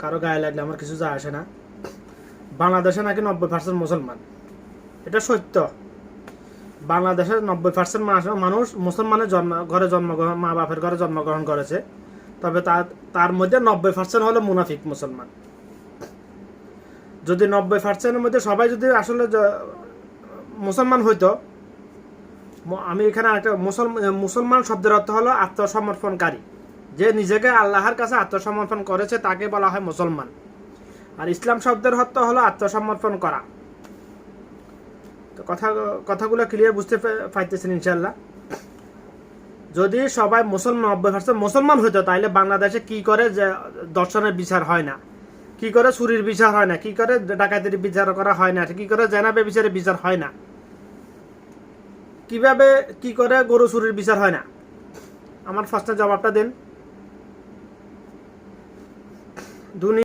কারও গায়ে লাগলে আমার কিছু যায় আসে না। বাংলাদেশে নাকি নব্বই পার্সেন্ট মুসলমান। এটা সত্য। বাংলাদেশের নব্বই পার্সেন্ট মানুষ মুসলমানের জন্ম ঘরে জন্মগ্রহণ মা বাপের ঘরে জন্মগ্রহণ করেছে। তবে তার তার মধ্যে নব্বই পার্সেন্ট হলো মুনাফিক মুসলমান। যদি নব্বই পার্সেন্টের মধ্যে সবাই যদি আসলে মুসলমান হইতো আমি এখানে একটা মুসলমান মুসলমান শব্দের অর্থ হলো আত্মসমর্পণকারী। যে নিজেকে আল্লাহর কাছে আত্মসমর্পণ করেছে তাকে বলা হয় মুসলমান। আর ইসলাম শব্দের অর্থ হলো আত্মসমর্পণ করা। তো কথা, কথাগুলো ক্লিয়ার বুঝতে পাইতেছেন ইনশাল্লাহ যদি সবাই মুসলমান নব্বই পার্সেন্ট মুসলমান হইতো তাহলে বাংলাদেশে কি করে যে দর্শনের বিচার হয় না? কি করে চুরির বিচার হয় না? কি করে ডাকাতির বিচার করা হয় না? কি করে জেনাবে বিচারে বিচার হয় না? কীভাবে, কি করে গরু চুরির বিচার হয় না? আমার ফার্স্টের জবাবটা দেন। দুনিয়া